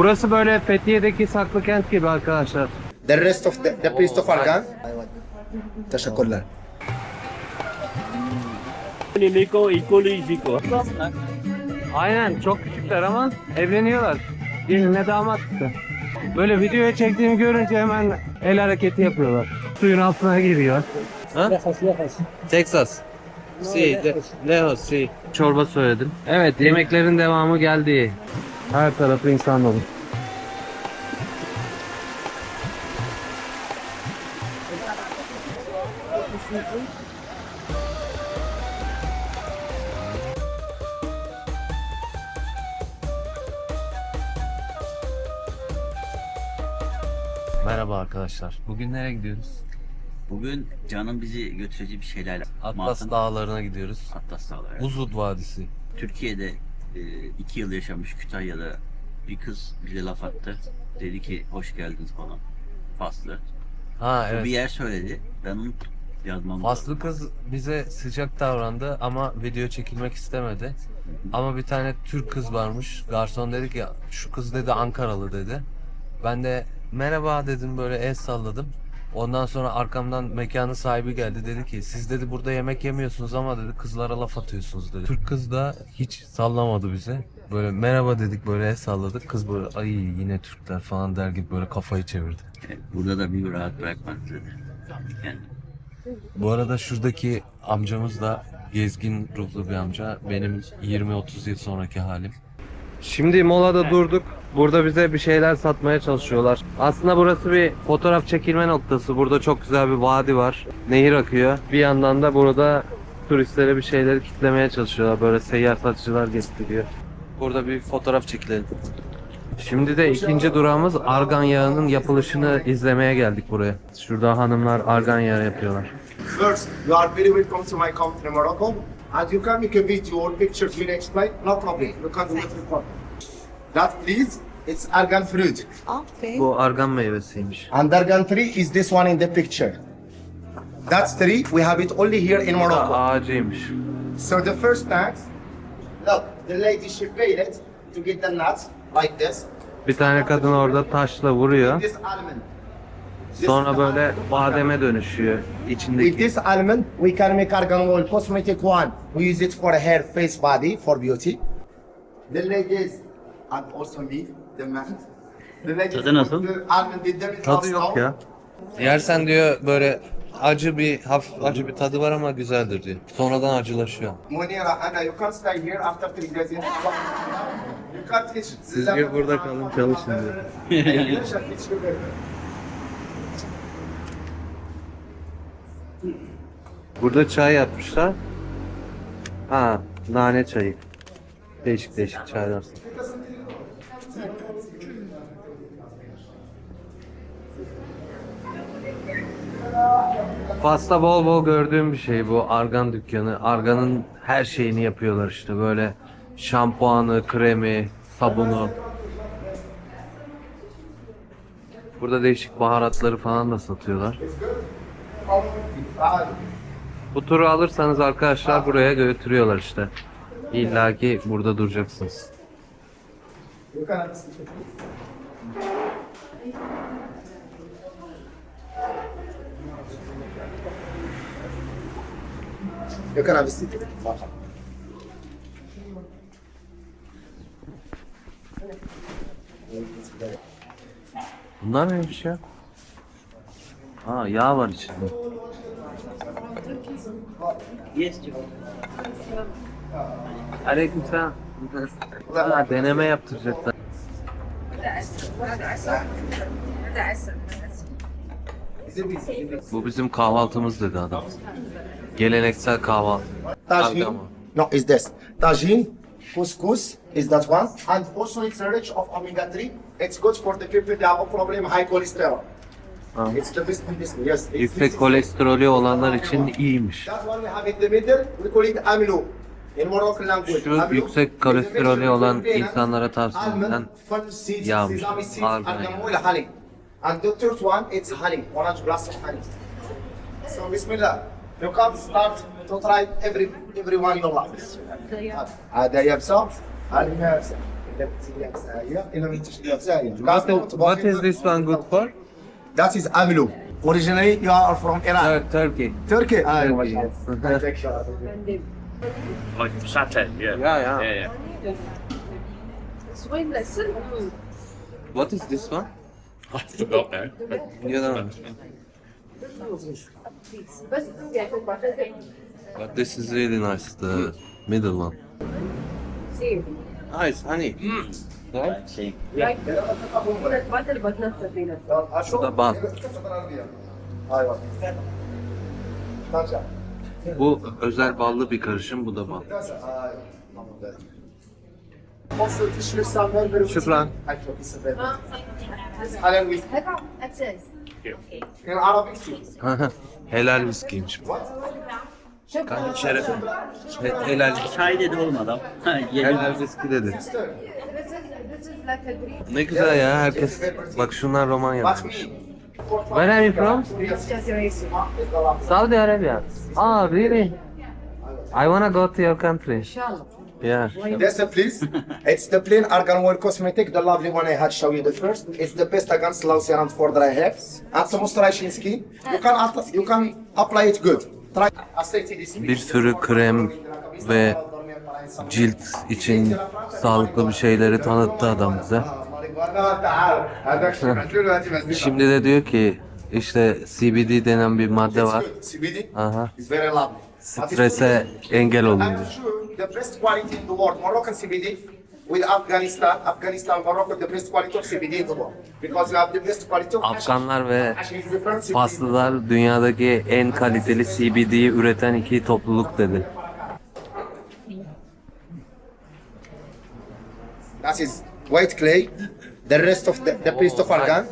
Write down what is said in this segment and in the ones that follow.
Burası böyle Fethiye'deki saklı kent gibi arkadaşlar. The rest of the, the piece of argan. Teşekkürler. Equally Zico. Aynen çok küçükler ama evleniyorlar. Gelinle damat işte. Böyle videoya çektiğimi görünce hemen el hareketi yapıyorlar. Suyun altına giriyor. Texas. Si, lejos, si. Çorba söyledim. Evet, yemeklerin devamı geldi. Her tarafı insan dolu. Merhaba arkadaşlar. Bugün nereye gidiyoruz? Bugün canım bizi götüreceği bir şeylerle. Atlas Mağazanın- Dağları'na gidiyoruz. Atlas Dağları. Uzud Vadisi. Türkiye'de iki yıl yaşamış Kütahya'da bir kız bize laf attı. Dedi ki hoş geldiniz falan. Faslı. Ha evet. Bir yer söyledi. Ben unuttum. Yazmam Faslı lazım. kız bize sıcak davrandı ama video çekilmek istemedi. Ama bir tane Türk kız varmış. Garson dedi ki şu kız dedi Ankaralı dedi. Ben de merhaba dedim böyle el salladım. Ondan sonra arkamdan mekanın sahibi geldi dedi ki siz dedi burada yemek yemiyorsunuz ama dedi kızlara laf atıyorsunuz dedi. Türk kız da hiç sallamadı bize. Böyle merhaba dedik böyle el salladık. Kız böyle ay yine Türkler falan der gibi böyle kafayı çevirdi. Burada da bir rahat bırakmadı dedi. Yani Bu arada şuradaki amcamız da gezgin ruhlu bir amca. Benim 20-30 yıl sonraki halim. Şimdi molada durduk. Burada bize bir şeyler satmaya çalışıyorlar. Aslında burası bir fotoğraf çekilme noktası. Burada çok güzel bir vadi var. Nehir akıyor. Bir yandan da burada turistlere bir şeyleri kitlemeye çalışıyorlar. Böyle seyyar satıcılar getiriyor. Burada bir fotoğraf çekilelim. Şimdi de ikinci durağımız argan yağının yapılışını izlemeye geldik buraya. Şurada hanımlar argan yağı yapıyorlar. First, you are very welcome to my country, Morocco. And you can make a video or picture to explain, no problem. You can do it problem. That please, it's argan fruit. Okay. Bu argan meyvesiymiş. And argan tree is this one in the picture. That tree, we have it only here in Bu da Morocco. ağacıymış. So the first tax, look, the lady she paid it to get the nuts like this. Bir tane kadın orada taşla vuruyor. This almond. Sonra böyle bademe dönüşüyor With içindeki. this almond, we can make argan oil, cosmetic one. We use it for hair, face, body, for beauty. The ladies, and also me, the man. The ladies Tadı nasıl? put the almond in them Tadı yok ya. Yersen diyor böyle acı bir hafif acı bir tadı var ama güzeldir diyor. Sonradan acılaşıyor. Munira, Anna, you can't stay here after three days. You can't teach. Siz bir burada kalın çalışın diyor. Burada çay yapmışlar. Ha, nane çayı. Değişik değişik çaylar. Fas'ta bol bol gördüğüm bir şey bu argan dükkanı. Arganın her şeyini yapıyorlar işte böyle şampuanı, kremi, sabunu. Burada değişik baharatları falan da satıyorlar. Bu turu alırsanız arkadaşlar buraya götürüyorlar işte. İlla ki burada duracaksınız. You can have a seat. Bunlar neymiş ya? Aa yağ var içinde. Aleykümselam. Ha deneme yaptıracaklar. Bu bizim kahvaltımız dedi adam. Geleneksel kahvaltı. Tajin. No, is this. Tajin, couscous is that one. And also it's rich of omega 3. It's good for the people that have a problem high cholesterol. Ha. It's the best medicine, yes. It's, Yüksek kolesterolü olanlar için iyiymiş. That one we have in the middle, we call it amino. In Moroccan language. Şu Amino yüksek is a kolesterolü mixture olan between insanlara tavsiye edilen almond, fun seeds, yağmış. sesame seeds, Argan argan yağı. oil, honey. And the third one, it's honey, one glass of honey. So Bismillah, you can start to try every everyone you like. هذا يبسط هذا يبسط What, what is this one good for? That is aglo. Originally, you are from Iran. Tur- Turkey. Turkey. Ah, Turkey, mashallah. yes. I take care. Like satay, yeah. Yeah, yeah. Yeah, yeah. Soyunmasın. What is this one? I forgot now. You don't. Bas gerçek başka But this is really nice. The middle one. şey. Nice, honey. Right? Şurada bal. Bu özel ballı bir karışım, bu da bal. Şükran. Helal whisky. Bu. Kanka şerefim. He- helal, çay dedi. Ha, yedim. helal viski dedi. Ne güzel ya herkes. Bak şunlar Romanya. But me. Where are you from? Saudi Arabia. Ah, really? I wanna go to your country. Yeah. Yes, sir, please. it's the plain argan oil cosmetic, the lovely one I had show you the first. It's the best against low serum for dry hair and to moisturizing skin. You can you can apply it good. Bir sürü krem ve cilt için sağlıklı bir şeyleri tanıttı adam bize. Şimdi de diyor ki işte CBD denen bir madde var. CBD Aha. Strese engel oluyor. With Afghanistan, Afghanistan, Morocco, the best quality of CBD in the world. Because you have the best quality of Afganlar ve. Faslılar dünyadaki en kaliteli CBD'yi üreten iki topluluk dedi. That is white clay. The rest of the, the paste of argan,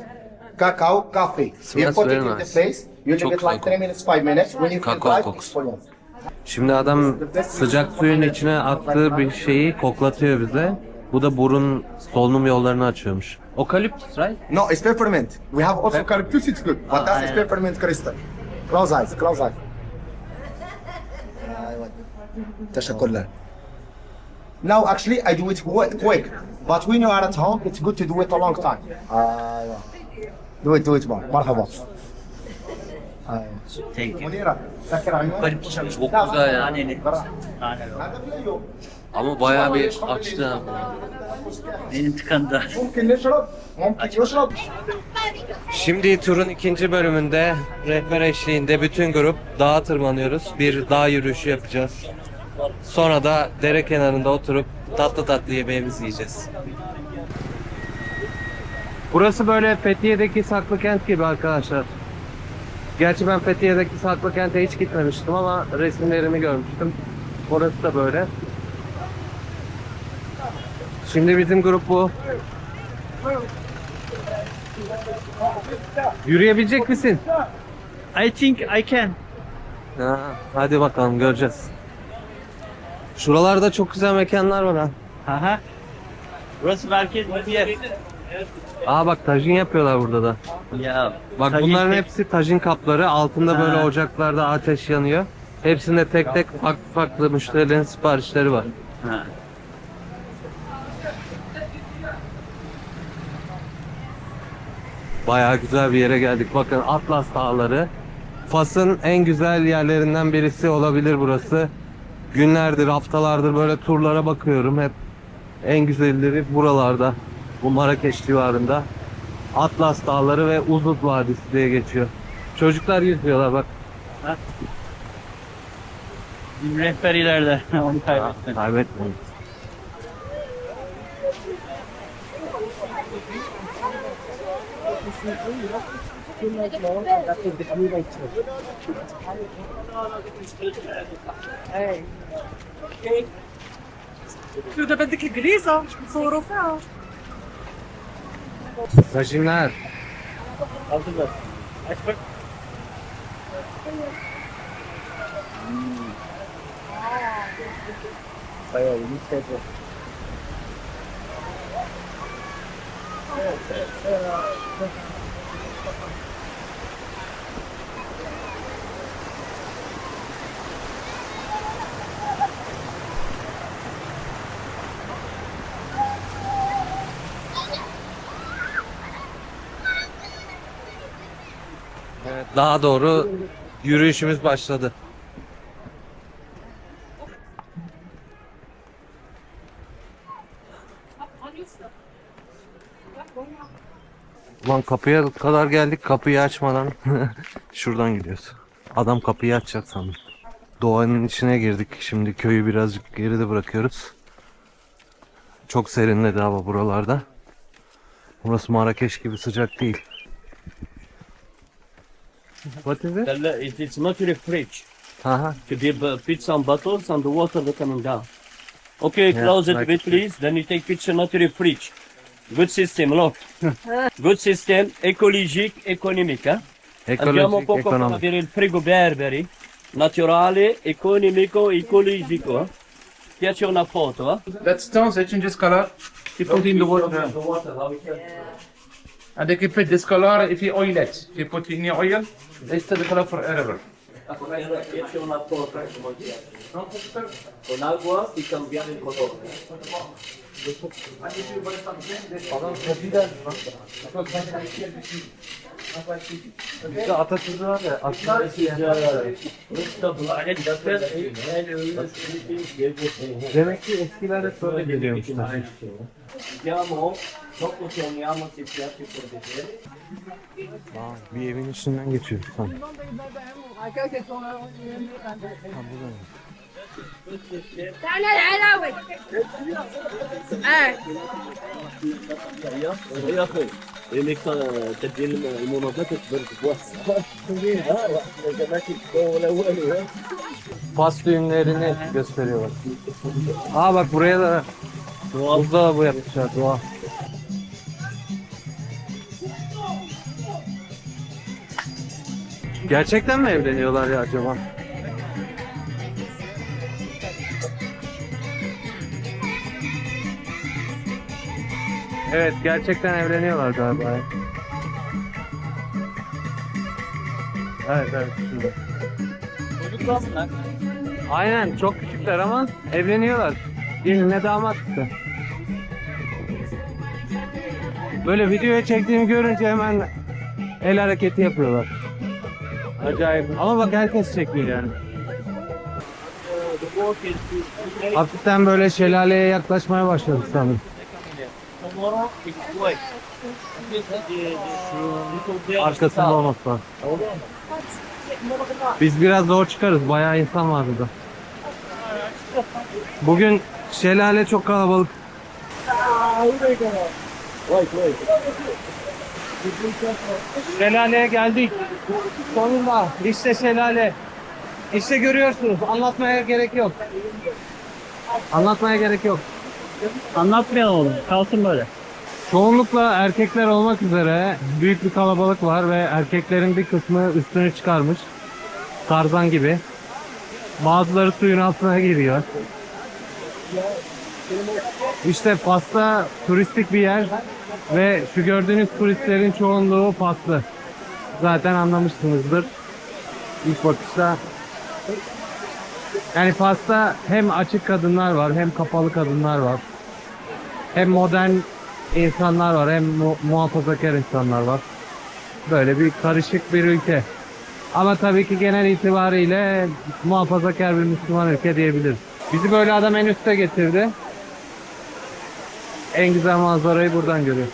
cacao, coffee. You put it in the face. You leave it like güzel 3 minutes, 5 minutes. When you feel kokusu. exfoliate. Şimdi adam sıcak suyun içine attığı bir şeyi koklatıyor bize. Bu da burun solunum yollarını açıyormuş. Okaliptus, right? No, it's peppermint. We have also eucalyptus, it's good. But that's ah, yeah. peppermint crystal. Close eyes, close eyes. Teşekkürler. Now, actually, I do it quick. But when you are at home, it's good to do it a long time. Ah, do it, do it more. Merhaba. Thank you. Okaliptus çok güzel yani. Aynen. Ama bayağı bir açtı abi. Benim tıkandı. Şimdi turun ikinci bölümünde rehber eşliğinde bütün grup dağa tırmanıyoruz. Bir dağ yürüyüşü yapacağız. Sonra da dere kenarında oturup tatlı tatlı yemeğimizi yiyeceğiz. Burası böyle Fethiye'deki saklı kent gibi arkadaşlar. Gerçi ben Fethiye'deki saklı kente hiç gitmemiştim ama resimlerimi görmüştüm. Orası da böyle. Şimdi bizim grup bu. Yürüyebilecek misin? I think I can. Ha, hadi bakalım göreceğiz. Şuralarda çok güzel mekanlar var ha. Aha. Burası merkez bir yer. Aa bak tajin yapıyorlar burada da. Ya. Bak tabii bunların ki- hepsi tajin kapları. Altında böyle Ha. ocaklarda ateş yanıyor. Hepsinde tek tek farklı farklı müşterilerin siparişleri var. Ha. Bayağı güzel bir yere geldik. Bakın Atlas Dağları. Fas'ın en güzel yerlerinden birisi olabilir burası. Günlerdir, haftalardır böyle turlara bakıyorum. Hep en güzelleri buralarda. Bu Marrakeş civarında. Atlas Dağları ve Uzud Vadisi diye geçiyor. Çocuklar yüzüyorlar bak. Rehber ileride. Onu kaybettim. Kaybetmeyin. Şurada bendeki Glisa. Sonra falan. Tajinler. Hazırlar. Aç bak. Bayağı iyi sevdi. Evet, daha doğru yürüyüşümüz başladı. Ulan kapıya kadar geldik kapıyı açmadan şuradan gidiyoruz. Adam kapıyı açacak sandım. Doğanın içine girdik. Şimdi köyü birazcık geride bırakıyoruz. Çok serinledi hava buralarda. Burası Marrakeş gibi sıcak değil. What is it? It- It's not really fridge. Aha. To give uh, put some bottles and the water that coming down. Okay, Yeah, close it a like bit, please. Then you take picture not fridge. Good system, look. Good system, écologique, économique. Eh? Andiamo Ekolojik, poco per ekonomik. avere il frigo berberi, naturale, economico, ecologico. Eh? Piace una foto, eh? That stone they change this color. You put in the water. The water, how we can- And they can put this color if you oil it. If you put in your oil, they stay the color forever. Piace una foto, come dire. Con agua y cambiare il colore. Bizde Atatürk var ya. Demek ki eskilerde böyle geliyormuşlar. Aa, bir evin içinden geçiyoruz sanki. تعال العلاوي اه يا اخي انك تدين المناظرات تبرد بواسطه ها جماعه الجو الاولي Fas düğünlerini gösteriyorlar. Aa bak buraya da buzdolabı yapmışlar doğa. Gerçekten mi evleniyorlar ya acaba? Evet gerçekten evleniyorlar galiba. Evet evet şurada. Aynen çok küçükler ama evleniyorlar. Gelinle damat işte. Böyle videoya çektiğimi görünce hemen el hareketi yapıyorlar. Acayip. Ama bak herkes çekiyor yani. Hafiften böyle şelaleye yaklaşmaya başladık sanırım. Arkasında olması var. Biz biraz zor çıkarız. Bayağı insan var burada. Bugün şelale çok kalabalık. Şelaleye geldik. Sonunda işte şelale. İşte görüyorsunuz. Anlatmaya gerek yok. Anlatmaya gerek yok. Anlatmayalım oğlum. Kalsın böyle. Çoğunlukla erkekler olmak üzere büyük bir kalabalık var ve erkeklerin bir kısmı üstünü çıkarmış. Tarzan gibi. Bazıları suyun altına giriyor. İşte Fas'ta turistik bir yer ve şu gördüğünüz turistlerin çoğunluğu Faslı. Zaten anlamışsınızdır. İlk bakışta yani Fas'ta hem açık kadınlar var hem kapalı kadınlar var. Hem modern insanlar var hem mu- muhafazakar insanlar var. Böyle bir karışık bir ülke. Ama tabii ki genel itibariyle muhafazakar bir Müslüman ülke diyebiliriz. Bizi böyle adam en üste getirdi. En güzel manzarayı buradan görüyoruz.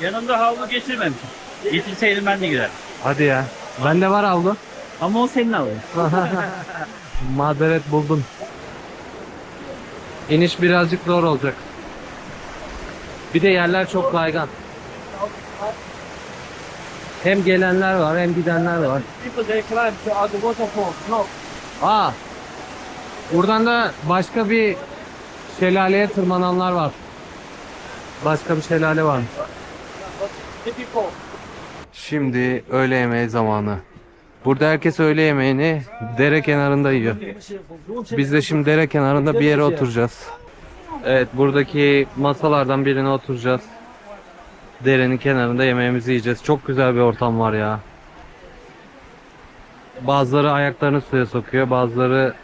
Yanımda havlu getirmemişim. Getirseydim ben de giderdim. Hadi ya. Bende var avlu. Ama o senin havlun. Mazeret buldum. İniş birazcık zor olacak. Bir de yerler çok kaygan. Hem gelenler var hem gidenler var. Aa. Buradan da başka bir şelaleye tırmananlar var. Başka bir şelale var. Şimdi öğle yemeği zamanı. Burada herkes öğle yemeğini dere kenarında yiyor. Biz de şimdi dere kenarında bir yere oturacağız. Evet buradaki masalardan birine oturacağız. Derenin kenarında yemeğimizi yiyeceğiz. Çok güzel bir ortam var ya. Bazıları ayaklarını suya sokuyor, bazıları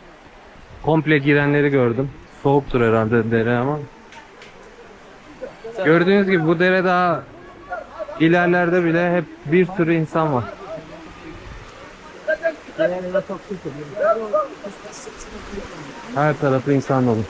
komple girenleri gördüm. Soğuktur herhalde dere ama. Gördüğünüz gibi bu dere daha ilerlerde bile hep bir sürü insan var. Her tarafı insan dolu.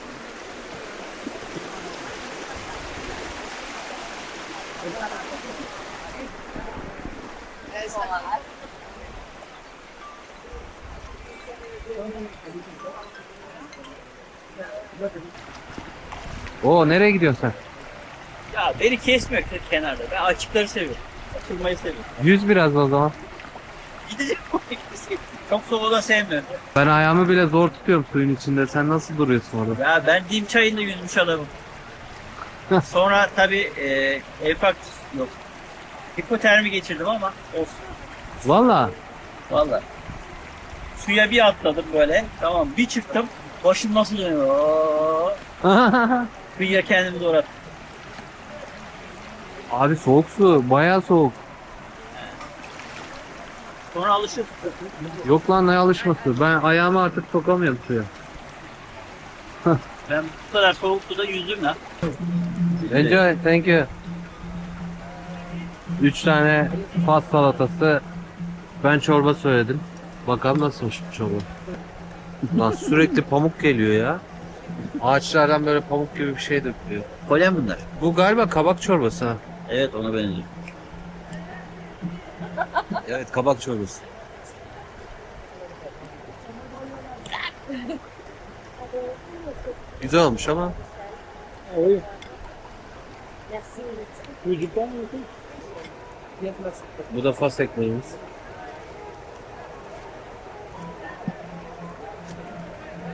Oo nereye gidiyorsun sen? Ya beni kesmiyor kenarda. Ben açıkları seviyorum. Açılmayı seviyorum. Yüz biraz o zaman. Gideceğim. Çok soğuğu da sevmiyorum. Ben ayağımı bile zor tutuyorum suyun içinde. Sen nasıl duruyorsun orada? Ya ben dim çayında yüzmüş adamım. Sonra tabii e, enfakt yok. Hipotermi geçirdim ama olsun. Valla. Valla. Suya bir atladım böyle. Tamam bir çıktım. Başım nasıl dönüyor? Oo. Kıyıya kendimi doğru attım. Abi soğuk su. Bayağı soğuk. Sonra alışır. Yok lan ne alışması. Ben ayağımı artık sokamıyorum suya. Ben bu kadar soğuk suda yüzdüm ya. Enjoy. Thank you. Üç tane fas salatası. Ben çorba söyledim. Bakalım nasılmış bu çorba. Lan sürekli pamuk geliyor ya. Ağaçlardan böyle pamuk gibi bir şey dökülüyor. Kolyen bunlar. Bu galiba kabak çorbası ha. Evet ona benziyor. Evet kabak çorbası. Güzel olmuş ama. Bu da fas ekmeğimiz.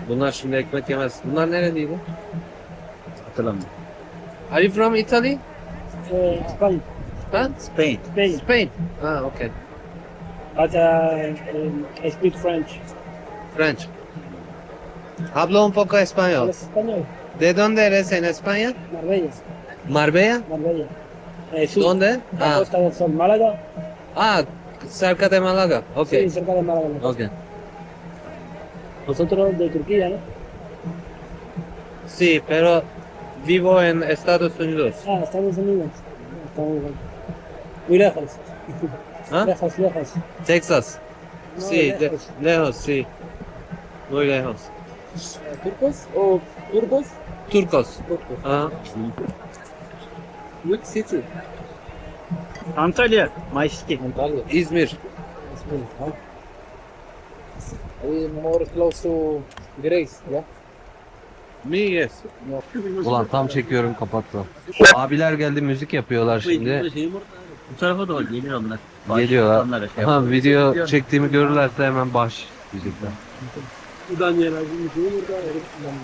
Bunlar şimdi ekmek yemez. Bunlar nereliydi? Hatırlamıyorum. Are you from Italy? Spain. Ha? Spain. Spain. Spain. Ah, okay. But uh, I speak French. French. Hablo un poco español. ¿Hablas español? ¿De dónde eres en España? Marbella. Marbella? Marbella. Eh, sur, ¿Dónde? La Ah, Costa del Sol. Málaga. ah, cerca de Málaga. Sí, Okay. cerca de Málaga. Okay. Nosotros de Turquía, ¿no? Sí, pero vivo en Estados Unidos. Ah, Estados Unidos. Está muy. Muy lejos. ¿Ah? Lejos, lejos. Texas. No, Sí, de- lejos. lejos, sí. Muy lejos. ¿Turcos o turcos? Turcos. Turcos. Ah, Which city? Antalya. My city. Antalya. İzmir. Huh? Are we more close to Greece, yeah? Mi yes. Ulan tam çekiyorum kapattı. Abiler geldi müzik yapıyorlar şimdi. Bu tarafa doğru gelir onlar. Geliyorlar. Onlara şey Ha, video çektiğimi görürlerse hemen baş diyecekler. Buradan yerler. Buradan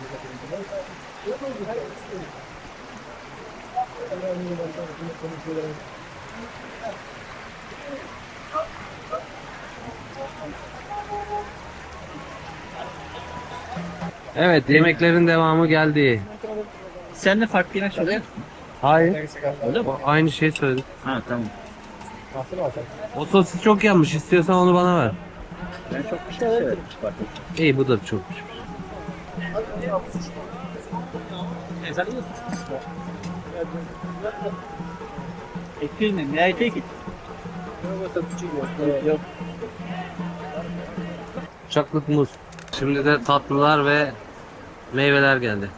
Evet yemeklerin devamı geldi. Sen de farklı yemek söylüyor Hayır. Öyle mi? Aynı şeyi söyledim. Ha tamam. O sosis çok yanmış. İstiyorsan onu bana ver. Ben çok bir şey söyledim. Farklı. İyi bu da çok. Excuse me, may I take it? Yok. Çaklık muz. Şimdi de tatlılar ve meyveler geldi.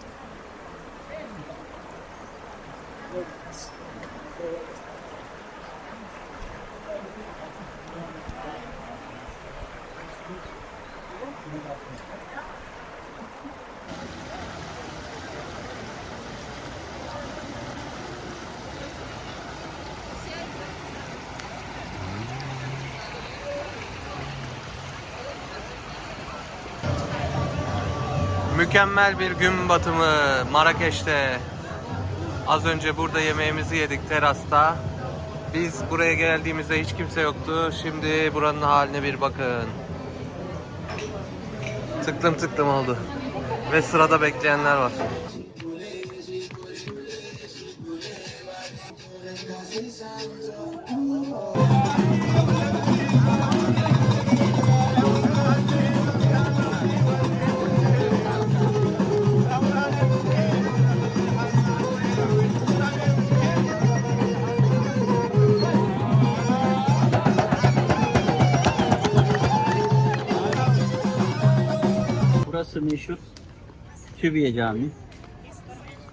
Mükemmel bir gün batımı Marrakeş'te. Az önce burada yemeğimizi yedik terasta. Biz buraya geldiğimizde hiç kimse yoktu. Şimdi buranın haline bir bakın. Tıklım tıklım oldu. Ve sırada bekleyenler var. Burası meşhur. Kütübiye Camii.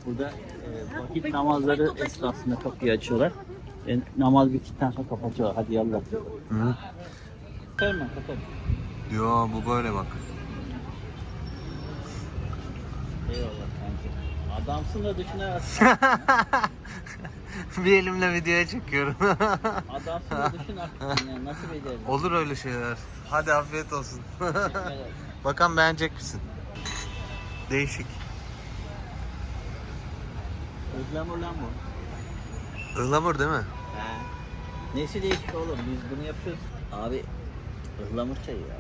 Burada e, vakit namazları esnasında kapıyı açıyorlar. E, namaz bittikten sonra kapatıyorlar. Hadi yallah. Hı. Tamam kapat. Yo bu böyle bak. Eyvallah kanka. Adamsın da dışına bir elimle videoya çekiyorum. adamsın da dışına akıtsın ya. Nasıl becerdin? Olur öyle şeyler. Hadi afiyet olsun. Bakalım beğenecek misin? Değişik. Özlem lan bu. Ihlamur değil mi? He. Nesi değişik oğlum? Biz bunu yapıyoruz. Abi ıhlamur çayı ya.